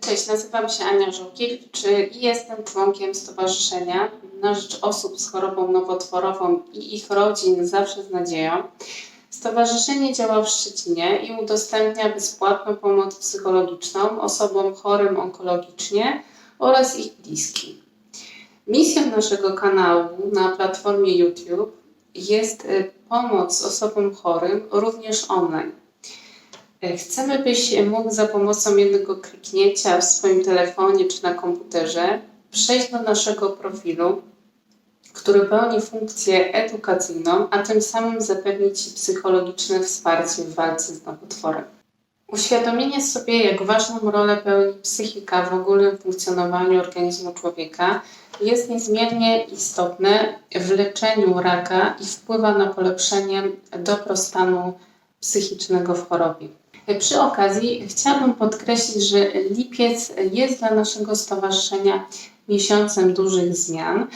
Cześć, nazywam się Ania Żółkiewicz i jestem członkiem Stowarzyszenia na rzecz osób z chorobą nowotworową i ich rodzin Zawsze z Nadzieją. Stowarzyszenie działa w Szczecinie i udostępnia bezpłatną pomoc psychologiczną osobom chorym onkologicznie oraz ich bliskim. Misją naszego kanału na platformie YouTube jest y, pomoc osobom chorym również online. Y, Chcemy, byś mógł za pomocą jednego kliknięcia w swoim telefonie czy na komputerze przejść do naszego profilu, który pełni funkcję edukacyjną, a tym samym zapewni Ci psychologiczne wsparcie w walce z nowotworem. Uświadomienie sobie, jak ważną rolę pełni psychika w ogólnym funkcjonowaniu organizmu człowieka, jest niezmiernie istotne w leczeniu raka i wpływa na polepszenie dobrostanu psychicznego w chorobie. Przy okazji chciałabym podkreślić, że lipiec jest dla naszego stowarzyszenia miesiącem dużych zmian.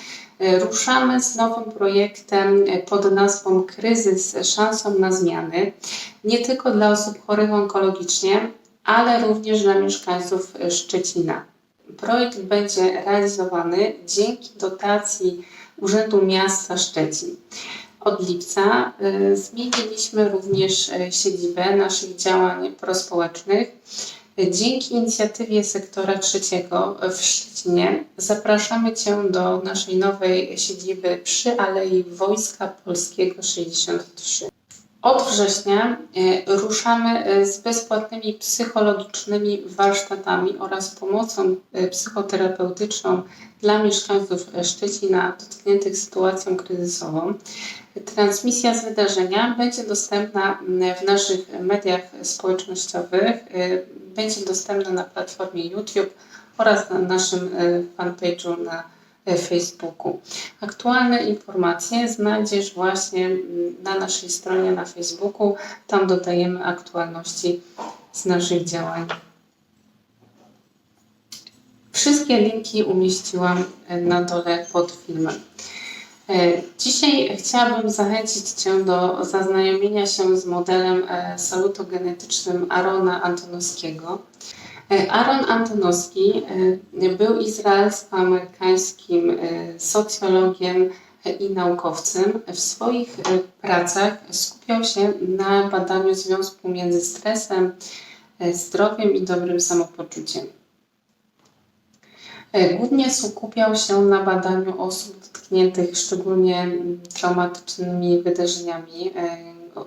Ruszamy z nowym projektem pod nazwą Kryzys szansą na zmiany, nie tylko dla osób chorych onkologicznie, ale również dla mieszkańców Szczecina. Projekt będzie realizowany dzięki dotacji Urzędu Miasta Szczecin. Od lipca y, zmieniliśmy również y, siedzibę naszych działań prospołecznych. Y, Dzięki inicjatywie sektora trzeciego w Szczecinie zapraszamy Cię do naszej nowej siedziby przy Alei Wojska Polskiego 63. Od września e, ruszamy e, z bezpłatnymi psychologicznymi warsztatami oraz pomocą e, psychoterapeutyczną dla mieszkańców Szczecina dotkniętych sytuacją kryzysową. Transmisja z wydarzenia będzie dostępna w naszych mediach społecznościowych, będzie dostępna na platformie YouTube oraz na naszym fanpage'u na Facebooku. Aktualne informacje znajdziesz właśnie mm, na naszej stronie na Facebooku. Tam dodajemy aktualności z naszych działań. Wszystkie linki umieściłam e, na dole pod filmem. E, dzisiaj chciałabym zachęcić Cię do zaznajomienia się z modelem e, salutogenetycznym Arona Antonowskiego. E, Aaron Antonowski e, był izraelsko-amerykańskim e, socjologiem i naukowcem. W swoich pracach skupiał się na badaniu związku między stresem, zdrowiem i dobrym samopoczuciem. Głównie skupiał się na badaniu osób dotkniętych szczególnie traumatycznymi wydarzeniami,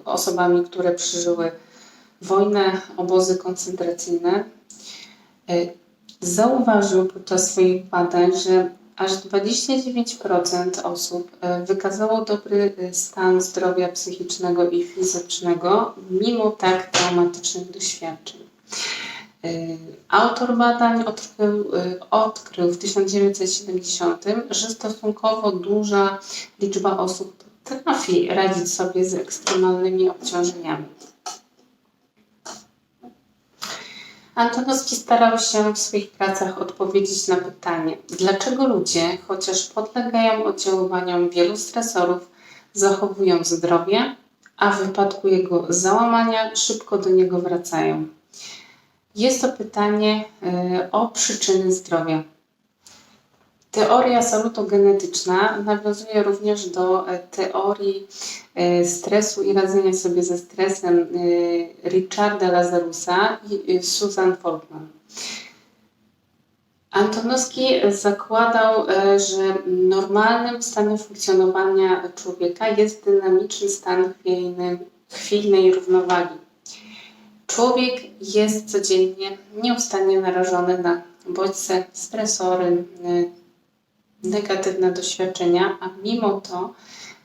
osobami, które przeżyły wojnę, obozy koncentracyjne E, zauważył podczas swoich badań, że aż 29% osób e, wykazało dobry e, stan zdrowia psychicznego i fizycznego mimo tak traumatycznych doświadczeń. Autor badań odkrył, odkrył w 1970, że stosunkowo duża liczba osób potrafi radzić sobie z ekstremalnymi obciążeniami. Antonowski starał się w swoich pracach odpowiedzieć na pytanie, dlaczego ludzie, chociaż podlegają oddziaływaniom wielu stresorów, zachowują zdrowie, a w wypadku jego załamania szybko do niego wracają. Jest to pytanie y, o przyczyny zdrowia. Teoria salutogenetyczna nawiązuje również do e, teorii e, stresu i radzenia sobie ze stresem e, Richarda Lazarusa i Susan Folkman. Antonowski zakładał, że normalnym stanem funkcjonowania człowieka jest dynamiczny stan chwiejny, chwiejnej równowagi. Człowiek jest codziennie nieustannie narażony na bodźce, stresory, negatywne doświadczenia, a mimo to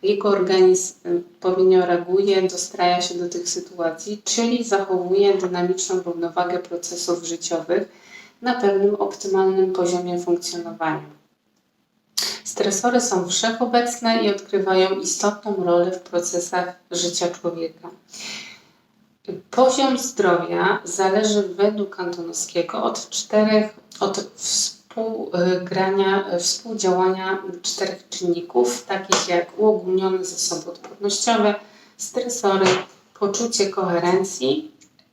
jego organizm y, powinno reaguje, dostraja się do tych sytuacji, czyli zachowuje dynamiczną równowagę procesów życiowych na pewnym optymalnym poziomie funkcjonowania. Stresory są wszechobecne i odgrywają istotną rolę w procesach życia człowieka. Poziom zdrowia zależy według Antonowskiego od czterech, od współgrania, współdziałania czterech czynników, takich jak uogólnione zasoby odpornościowe, stresory, poczucie koherencji,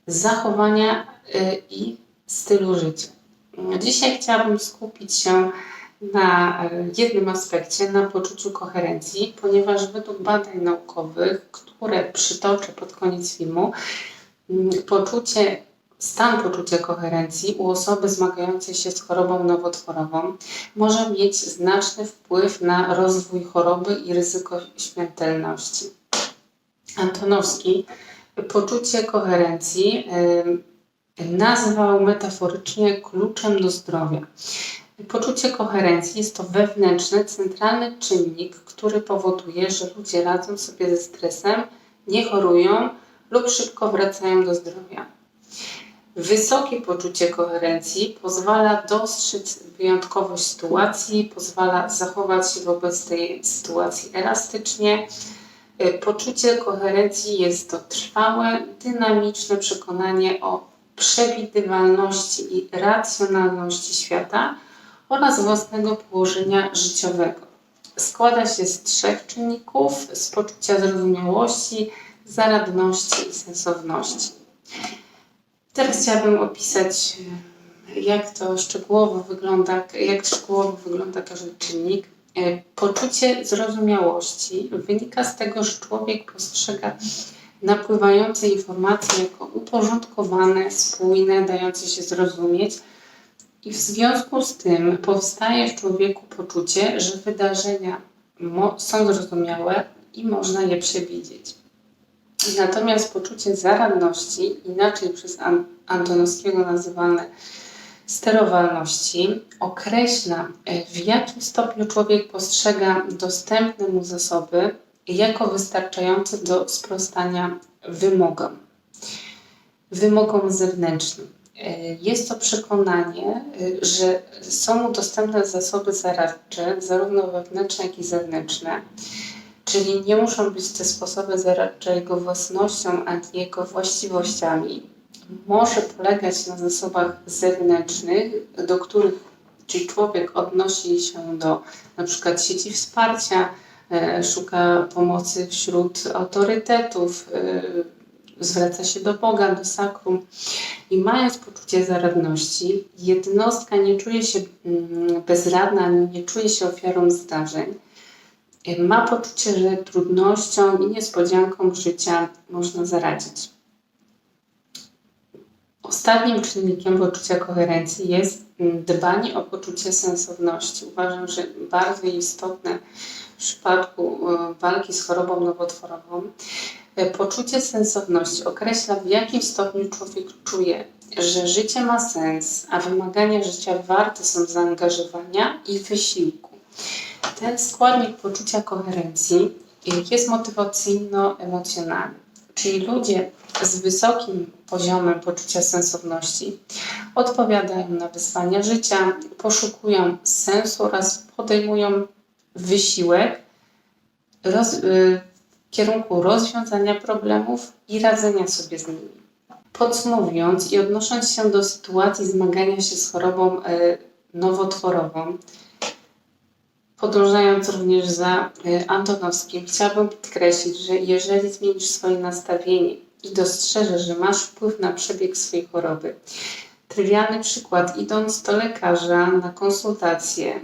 zachowania y, i stylu życia. Dzisiaj chciałabym skupić się na jednym aspekcie, na poczuciu koherencji, ponieważ według badań naukowych, które przytoczę pod koniec filmu, poczucie, stan poczucia koherencji u osoby zmagającej się z chorobą nowotworową może mieć znaczny wpływ na rozwój choroby i ryzyko śmiertelności. Antonowski poczucie koherencji nazwał metaforycznie kluczem do zdrowia. Poczucie koherencji jest to wewnętrzny, centralny czynnik, który powoduje, że ludzie radzą sobie ze stresem, nie chorują lub szybko wracają do zdrowia. Wysokie poczucie koherencji pozwala dostrzec wyjątkowość sytuacji, pozwala zachować się wobec tej sytuacji elastycznie. Poczucie koherencji jest to trwałe, dynamiczne przekonanie o przewidywalności i racjonalności świata oraz własnego położenia życiowego. Składa się z trzech czynników: z poczucia zrozumiałości, zaradności i sensowności. Teraz chciałabym opisać, jak to szczegółowo wygląda, jak szczegółowo wygląda każdy czynnik. Poczucie zrozumiałości wynika z tego, że człowiek postrzega napływające informacje jako uporządkowane, spójne, dające się zrozumieć. I w związku z tym powstaje w człowieku poczucie, że wydarzenia są zrozumiałe i można je przewidzieć. Natomiast poczucie zaradności, inaczej przez Antonowskiego nazywane sterowalności, określa w jakim stopniu człowiek postrzega dostępne mu zasoby jako wystarczające do sprostania wymogom, wymogom zewnętrznym. E, jest to przekonanie, e, że są mu dostępne zasoby zaradcze, zarówno wewnętrzne, jak i zewnętrzne, czyli nie muszą być te sposoby zaradcze jego własnością, a jego właściwościami. Może polegać na zasobach zewnętrznych, do których człowiek odnosi się do na przykład sieci wsparcia, E, szuka pomocy wśród autorytetów, e, zwraca się do Boga, do sakrum. I mając poczucie zaradności, jednostka nie czuje się mm, bezradna, nie czuje się ofiarą zdarzeń. E, ma poczucie, że trudnościom i niespodziankom życia można zaradzić. Ostatnim czynnikiem poczucia koherencji jest mm, dbanie o poczucie sensowności. Uważam, że bardzo istotne w przypadku e, walki z chorobą nowotworową. E, poczucie sensowności określa, w jakim stopniu człowiek czuje, że życie ma sens, a wymagania życia warte są zaangażowania i wysiłku. Ten składnik poczucia koherencji jest motywacyjno-emocjonalny, czyli ludzie z wysokim poziomem poczucia sensowności odpowiadają na wyzwania życia, poszukują sensu oraz podejmują wysiłek roz, y, w kierunku rozwiązania problemów i radzenia sobie z nimi. Podsumowując i odnosząc się do sytuacji zmagania się z chorobą y, nowotworową, podążając również za y, Antonowskim, chciałabym podkreślić, że jeżeli zmienisz swoje nastawienie i dostrzeżesz, że masz wpływ na przebieg swojej choroby, trywialny przykład, idąc do lekarza na konsultację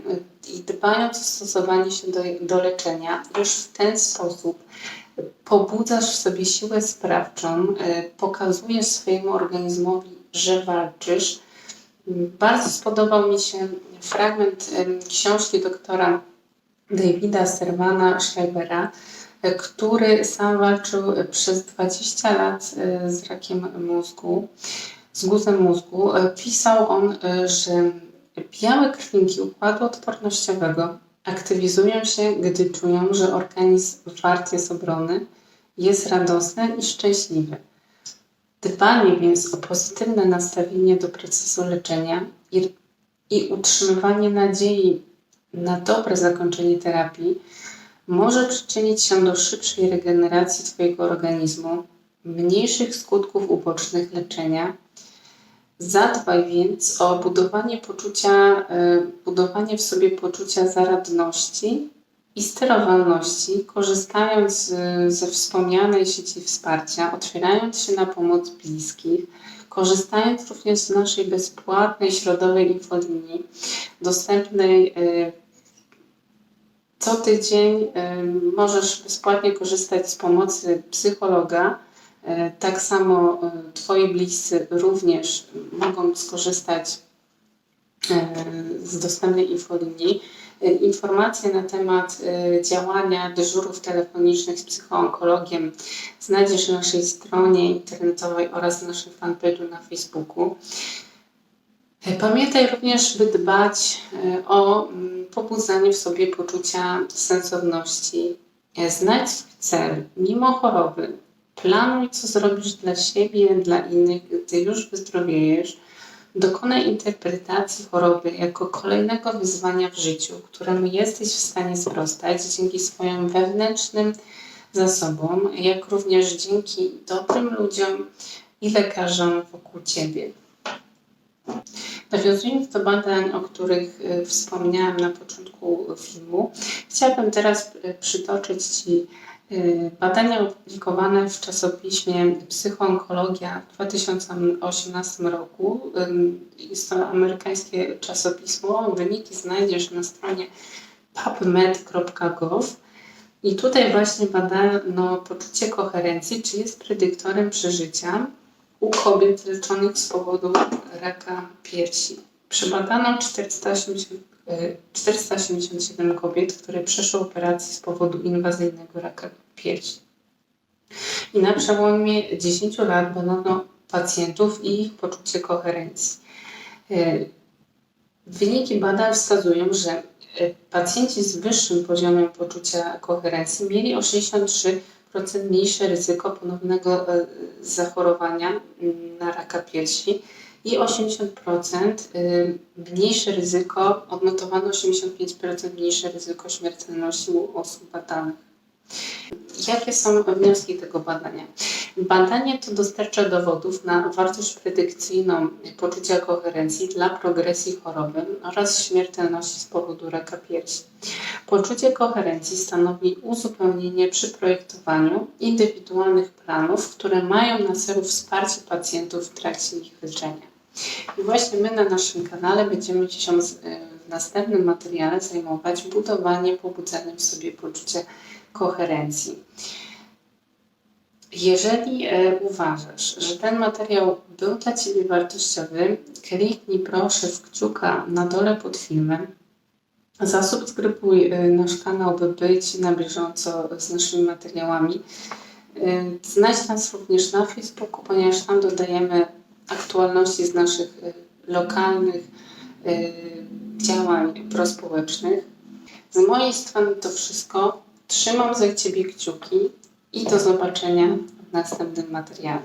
i dbając o stosowanie się do, do leczenia, już w ten sposób pobudzasz w sobie siłę sprawczą, e, pokazujesz swojemu organizmowi, że walczysz. Bardzo spodobał mi się fragment książki doktora Davida Servana Schreibera, który sam walczył przez 20 lat e, z rakiem mózgu z guzem mózgu, e, pisał on, e, że białe krwinki układu odpornościowego aktywizują się, gdy czują, że organizm wart jest obrony, jest radosny i szczęśliwy. Dbanie więc o pozytywne nastawienie do procesu leczenia i, i utrzymywanie nadziei na dobre zakończenie terapii może przyczynić się do szybszej regeneracji Twojego organizmu, mniejszych skutków ubocznych leczenia. Zadbaj więc o budowanie poczucia, e, budowanie w sobie poczucia zaradności i sterowalności, korzystając ze wspomnianej sieci wsparcia, otwierając się na pomoc bliskich, korzystając również z naszej bezpłatnej środowej infolinii, dostępnej y, co tydzień, y, możesz bezpłatnie korzystać z pomocy psychologa. Y, Tak samo Twoi bliscy również mogą skorzystać z dostępnej infolinii. Y, Informacje na temat y, działania dyżurów telefonicznych z psychoonkologiem znajdziesz na naszej stronie internetowej oraz na naszym fanpage'u na Facebooku. Y, Pamiętaj również, by dbać o mm, pobudzanie w sobie poczucia sensowności. Znajdź swój cel mimo choroby. Planuj, co zrobisz dla siebie, dla innych, gdy już wyzdrowiejesz. Dokonaj interpretacji choroby jako kolejnego wyzwania w życiu, któremu jesteś w stanie sprostać dzięki swoim wewnętrznym zasobom, jak również dzięki dobrym ludziom i lekarzom wokół Ciebie. Nawiązując do badań, o których y, wspomniałam na początku filmu, chciałabym teraz y, przytoczyć Ci badania opublikowane w czasopiśmie Psychoonkologia w 2018 roku. Ym, Jest to amerykańskie czasopismo. Wyniki znajdziesz na stronie pubmed.gov. I tutaj właśnie badano poczucie koherencji, czy jest predyktorem przeżycia u kobiet leczonych z powodu raka piersi. Przebadano 480, e, 487 kobiet, które przeszły operację z powodu inwazyjnego raka piersi. I na przełomie 10 lat badano pacjentów i ich poczucie koherencji. E, Wyniki badań wskazują, że e, pacjenci z wyższym poziomem poczucia koherencji mieli o 63% mniejsze ryzyko ponownego e, zachorowania mm, na raka piersi i 80% y, mniejsze ryzyko, odnotowano 85% mniejsze ryzyko śmiertelności u osób badanych. Jakie są wnioski tego badania? Badanie to dostarcza dowodów na wartość predykcyjną poczucia koherencji dla progresji choroby oraz śmiertelności z powodu raka piersi. Poczucie koherencji stanowi uzupełnienie przy projektowaniu indywidualnych planów, które mają na celu wsparcie pacjentów w trakcie ich leczenia. I właśnie my na naszym kanale będziemy się z- w następnym materiale zajmować budowaniem, pobudzaniem w sobie poczucia koherencji. Jeżeli e, uważasz, że ten materiał był dla Ciebie wartościowy, kliknij proszę w kciuka na dole pod filmem. Zasubskrybuj e, nasz kanał, by być na bieżąco z naszymi materiałami. E, Znajdź nas również na Facebooku, ponieważ tam dodajemy aktualności z naszych e, lokalnych działań prospołecznych. Z mojej strony to wszystko. Trzymam za Ciebie kciuki i do zobaczenia w następnym materiale.